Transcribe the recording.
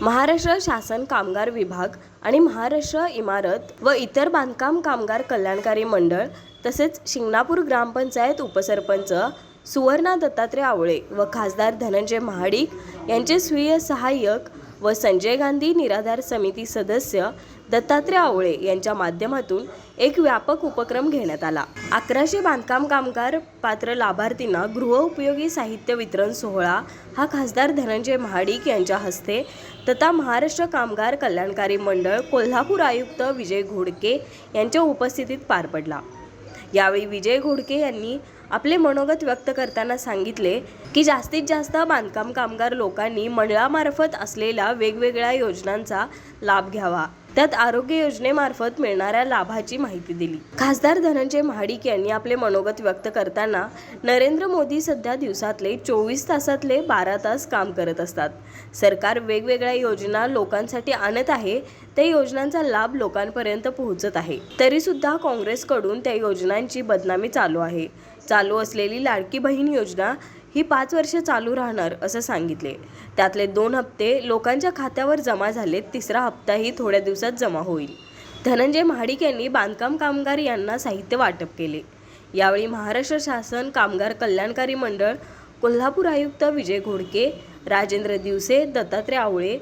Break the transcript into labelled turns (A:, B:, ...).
A: महाराष्ट्र शासन कामगार विभाग आणि महाराष्ट्र इमारत व इतर बांधकाम कामगार कल्याणकारी मंडळ तसेच शिंगणापूर ग्रामपंचायत उपसरपंच सुवर्णा दत्तात्रय आवळे व खासदार धनंजय महाडिक यांचे स्वीय सहाय्यक व संजय गांधी निराधार समिती सदस्य दत्तात्रय आवळे यांच्या माध्यमातून एक व्यापक उपक्रम घेण्यात आला. अकराशे बांधकाम कामगार पात्र लाभार्थींना गृहउपयोगी साहित्य वितरण सोहळा हा खासदार धनंजय महाडिक यांच्या हस्ते तथा महाराष्ट्र कामगार कल्याणकारी मंडळ कोल्हापूर आयुक्त विजय घोडके यांच्या उपस्थितीत पार पडला. यावेळी विजय घोडके यांनी आपले मनोगत व्यक्त करताना सांगितले की जास्तीत जास्त बांधकाम कामगार लोकांनी मंडळामार्फत असलेल्या वेगवेगळ्या योजनांचा लाभ घ्यावा. त्यात आरोग्य योजनेमार्फत मिळणाऱ्या लाभाची माहिती दिली. खासदार धनंजय महाडिक यांनी आपले मनोगत व्यक्त करताना नरेंद्र मोदी सध्या दिवसातले चोवीस तासातले बारा तास काम करत असतात. सरकार वेगवेगळ्या योजना लोकांसाठी आणत आहे. त्या योजनांचा लाभ लोकांपर्यंत पोहोचत आहे. तरीसुद्धा काँग्रेसकडून त्या योजनांची बदनामी चालू आहे. चालू असलेली लाडकी बहीण योजना ही पाच वर्ष चालू राहणार असं सांगितले. त्यातले दोन हप्ते लोकांच्या खात्यावर जमा झालेत तिसरा हप्ताही थोड्या दिवसात जमा होईल. धनंजय महाडिक यांनी बांधकाम कामगार यांना साहित्य वाटप केले. यावेळी महाराष्ट्र शासन कामगार कल्याणकारी मंडळ कोल्हापूर आयुक्त विजय घोडके राजेंद्र दिवसे दत्तात्रय आवळे